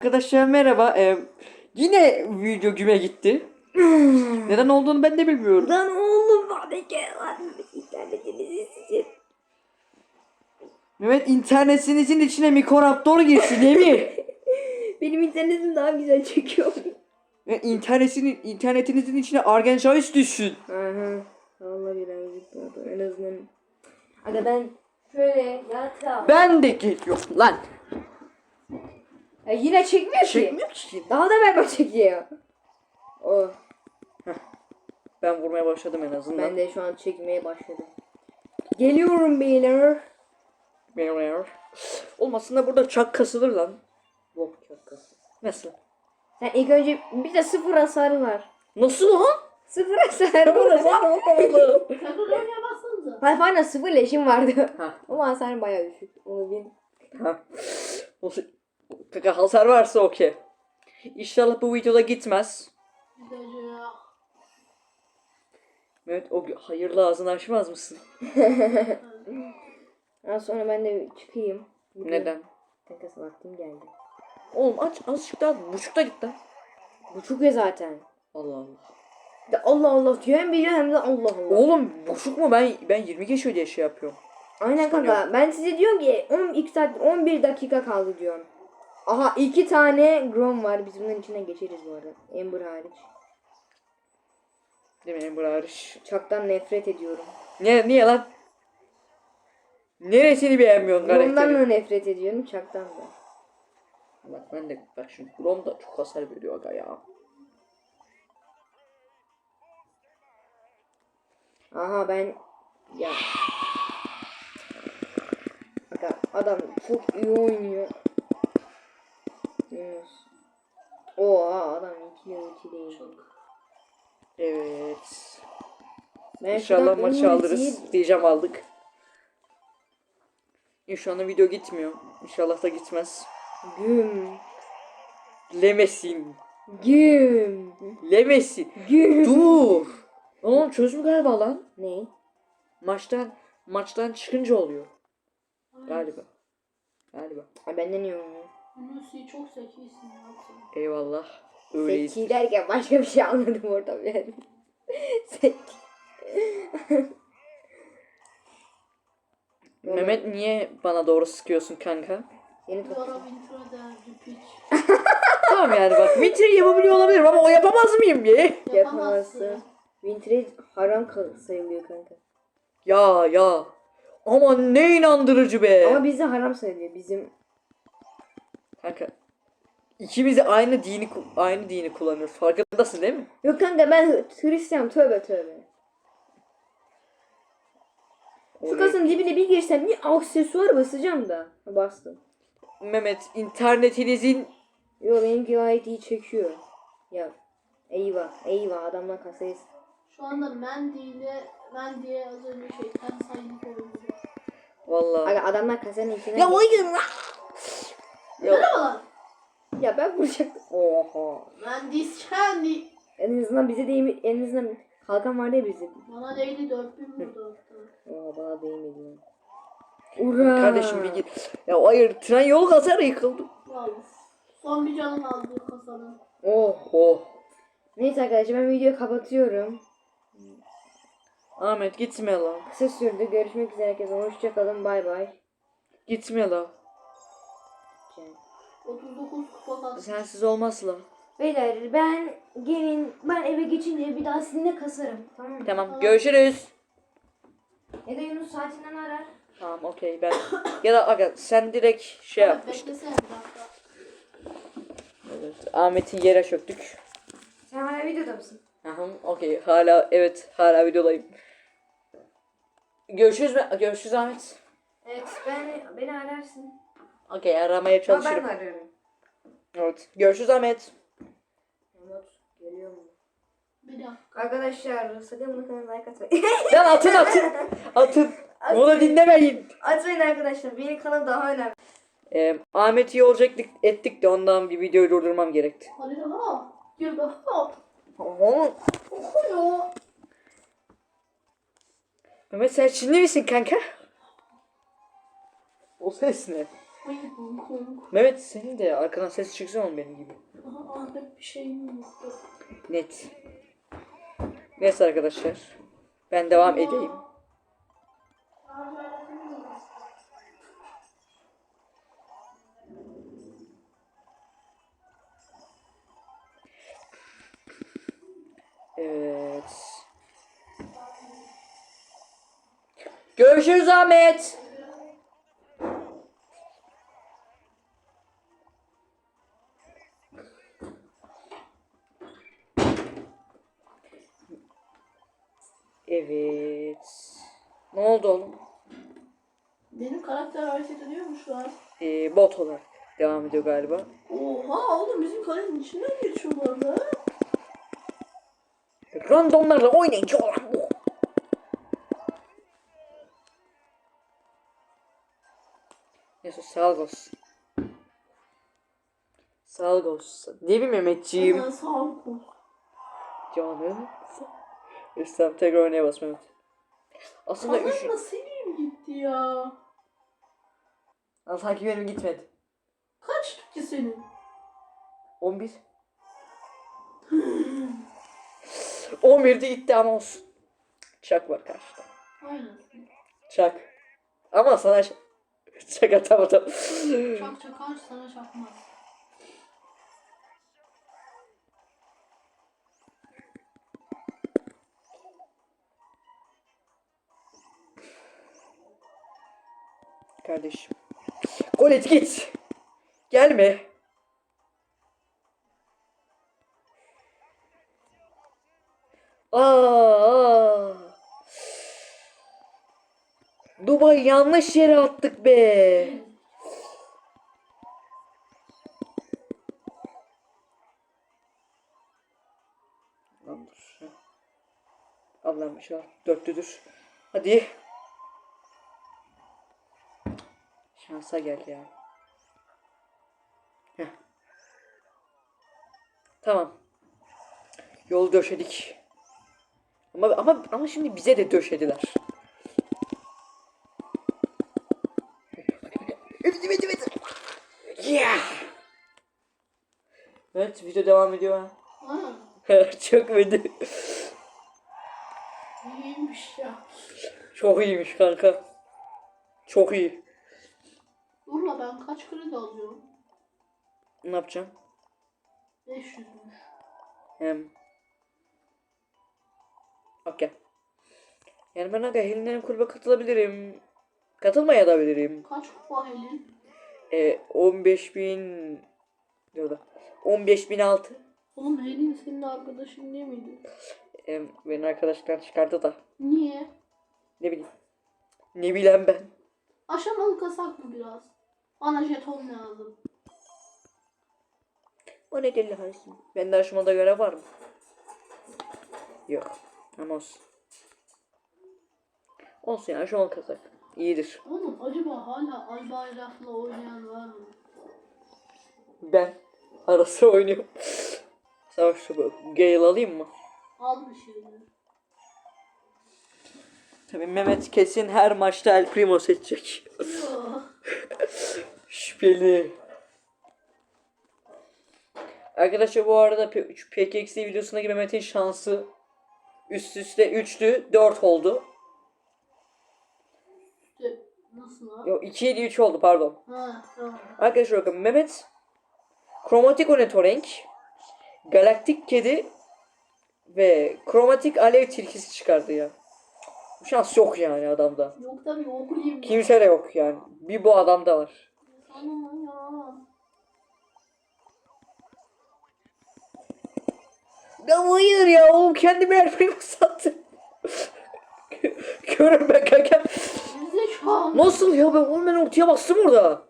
Arkadaşlar merhaba. Ee, yine video güme gitti. Neden olduğunu ben de bilmiyorum. Lan oğlum. İnternetinizi sizin. Mehmet internetinizin içine mikroraptor girsin değil mi? Benim internetim daha güzel çekiyor. Ve internetin, internetinizin içine Argenşahis düşsün. Aha. Vallahi birazcık daha en azından. Aga ben şöyle yatağa. Ben de geliyorum lan. Ya yine çekmiyor ki. Çekmiyor ki. Daha da berbat çekiyor. Oh. Ben vurmaya başladım en azından. Ben de şu an çekmeye başladım. Geliyorum beyler. Ben... Olmasın burada çak kasılır lan. Bok çakası. Nasıl? Sen ilk önce bir de sıfır hasarı var. Nasıl lan? Sıfır hasarı var. oldu. Kategoriye bassanıza. Hayır aynen sıfır leşim vardı. Ha. Ama hasarım bayağı düşük. Onu bil. Ha. Olsun. Hasar varsa okey. İnşallah bu videoda gitmez. Mehmet o hayırlı ağzını açmaz mısın? Daha sonra ben de çıkayım. Neden? Kanka vaktim geldi. Oğlum aç azıcık daha buçukta git lan. Buçuk ya zaten. Allah Allah. De Allah Allah diyor hem biliyor hem de Allah Allah. Oğlum buçuk mu ben ben 20 geçiyor diye şey yapıyorum. Aynen kanka. Ben size diyorum ki 12 saat 11 dakika kaldı diyorum. Aha iki tane Grom var. Biz bunların içinden geçeriz bu arada. Ember hariç. Değil mi Emre hariç? Çaktan nefret ediyorum. Niye, niye lan? Neresini beğenmiyorsun Grom'dan karakteri? da nefret ediyorum. Çaktan da. Bak ben de bak şimdi Grom da çok hasar veriyor aga ya. Aha ben ya Aga adam çok iyi oynuyor. Yunus. Oha adam 2 2 değil. Evet. Ben İnşallah şuradan maçı ultiyi- alırız. Diyeceğim aldık. İnşallah video gitmiyor. İnşallah da gitmez. Güm. Lemesin. Güm. Lemesin. Güm. Dur. Oğlum çözüm galiba lan. Ne? Maçtan maçtan çıkınca oluyor. Galiba. Galiba. Ha benden iyi oynuyor. Hulusi çok zekisin ya. Eyvallah. Öyleyiz. Zeki derken başka bir şey anladım orada ben. Zeki. Mehmet niye bana doğru sıkıyorsun kanka? Yeni. Dora Winter'a derdi piç. tamam yani bak Witcher yapabiliyor olabilirim ama o yapamaz mıyım ye? Yapamazsın. Winter haram kal- sayılıyor kanka. Ya ya. Ama ne inandırıcı be. Ama bizde haram sayılıyor. Bizim Kanka. İkimiz de aynı dini aynı dini kullanıyoruz. Farkındasın değil mi? Yok kanka ben Hristiyan tövbe tövbe. Şu kasın dibine bir girsem bir aksesuar basacağım da. Bastım. Mehmet internetinizin Yo benimki gayet iyi çekiyor. Ya eyvah eyvah adamlar kasayı Şu anda Mandy ile Mandy'ye az önce şeytan koydu. vallahi. Aga adamlar kasanın içine Ya hayır lan. Ya Merhabalar. Ya ben vuracaktım. oha. Mandy Sandy. En azından bize değil en azından kalkan vardı ya bizde. Bana değdi 4000 vurdu. Oha bana değmedi lan. Ura. Kardeşim bir git. Ya hayır tren yol kazara yıkıldı. Vallahi. Son bir canım aldı kasanın. Oh. Oh. Neyse arkadaşlar ben videoyu kapatıyorum. Ahmet gitme la. Kısa sürdü. Görüşmek üzere herkese. Hoşçakalın. Bay bay. Gitme la. 39 kupa kastı. Sensiz olmaz la. Beyler ben gelin ben eve geçince bir daha sizinle kasarım. Tamam mı? Tamam görüşürüz. Ya da Yunus saatinden arar. Tamam okey ben. ya da aga sen direkt şey yap. Beklesene bir dakika. Evet, Ahmet'in yere çöktük. Sen hala videoda mısın? Aha, okey. Hala evet, hala videodayım. Görüşürüz mü? Görüşürüz Ahmet. Evet ben beni ararsın. Okey, aramaya Ama çalışırım. ben arıyorum. Evet. Görüşürüz Ahmet. Umut geliyor mu? Bir dakika. Arkadaşlar sakın bunu kanala like atmayın. Lan atın atın. Atın. Bunu dinlemeyin. atmayın arkadaşlar. Benim kanalım daha önemli. Ee, Ahmet'i yolculuk ettik de ondan bir videoyu durdurmam gerekti. Hadi ha. Gir be ha. Oho. Okuyor. Mehmet sen Çinli misin kanka? O ses ne? Mehmet senin de arkadan ses çıksın oğlum benim gibi. Aha bir şey mi? Net. Neyse arkadaşlar. Ben devam edeyim. Evet. Görüşürüz Ahmet. Ee, bot olarak devam ediyor galiba. Oha oğlum bizim kalenin içinden geçiyor bu arada. Randomlarla oynayınca olan bu. Neyse sağ olsun. Sağ olsun. Değil mi Mehmetciğim? Aha, sağ ol. Canım. Üstem tekrar oynaya bas Mehmet. Aslında üç... Kanalma senin gitti ya. Ama sanki benim gitmedi. Kaç ki senin? 11. 11'de gitti ama olsun. Çak var karşıda. Aynen. Çak. Ama sana ş- çak atamadım. Çak çakar sana çakmaz. Kardeşim. Gol et git. Gelme. Aa. Dubai yanlış yere attık be. Allah'ım inşallah dörtlüdür. Hadi. Şansa gel ya. Heh. Tamam. Yol döşedik. Ama ama ama şimdi bize de döşediler. Yeah. Evet video devam ediyor. Ha, ha. Çok iyiydi. iyiymiş ya. Çok iyiymiş kanka. Çok iyi. Kredi alıyorum? Ne yapacağım? 500'müş. Hem. Okey. Yani ben aga Helinlerin kulübe katılabilirim. Katılmaya da bilirim. Kaç kupa helin? E, 15 bin... Dur da. 15 bin altı. Oğlum helin senin arkadaşın değil miydi? E, benim arkadaşlar çıkardı da. Niye? Ne bileyim. Ne bileyim ben. Aşamalı kasak mı biraz? Bana jeton lazım. O ne deli haresim. Bende aşamada göre var mı? Yok. Ama olsun. Olsun ya aşamalı kazak. İyidir. Oğlum acaba hala ay bayrakla oynayan var mı? Ben arası oynuyorum. Savaş şu Gale alayım mı? Al bir şeyleri. Tabii Mehmet kesin her maçta El Primo seçecek. Şüpheli. Arkadaşlar bu arada PKXD videosundaki Mehmet'in şansı üst üste 3'tü 4 oldu. Nasıl lan? Yok 2 7 3 oldu pardon. Ha tamam. Arkadaşlar bakın Mehmet kromatik ornitorenk, galaktik kedi ve kromatik alev tilkisi çıkardı ya. Şans yok yani adamda. Yok tabii okuyayım. Kimse de yok yani. Bir bu adamda var. Tamam ya. Ya hayır ya oğlum kendime el primo sattım. Görün ben kanka. Nasıl ya ben oğlum ben ortaya bastım orada.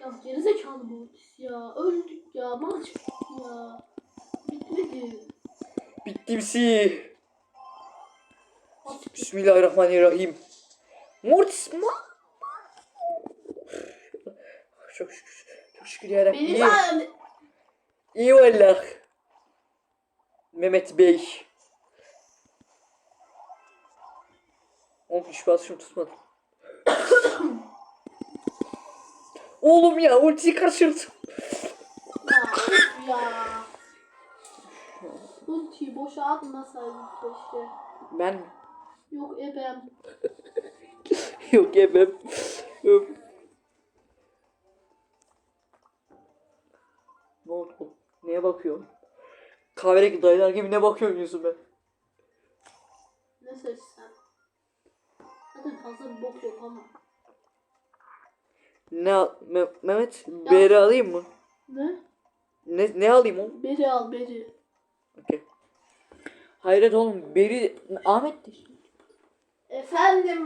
Ya gerizekalı bu otis ya. Öldük ya. Maç bitti ya. Bitmedi. Bitti. Bismillahirrahmanirrahim. Mortis ma. Çok şükür. Çok şükür yarabbim. Benim İyi. İyi vallah. Mehmet Bey. Oğlum hiç basışım tutmadı. Oğlum ya ultiyi kaçırdım. Ya ya. Ultiyi boşa atmasaydık keşke. Ben? Yok ebem. Yok yemem. Yok. Ne oldu? Neye bakıyorsun? Kahverengi dayılar gibi ne bakıyorsun yüzüme? Ne seçsen. Zaten fazla bir bok yok ama. Ne al- Me- Mehmet beri alayım mı? Ne? Ne ne alayım oğlum? Beri al beri. Okey. Hayret oğlum beri Ahmet de. Efendim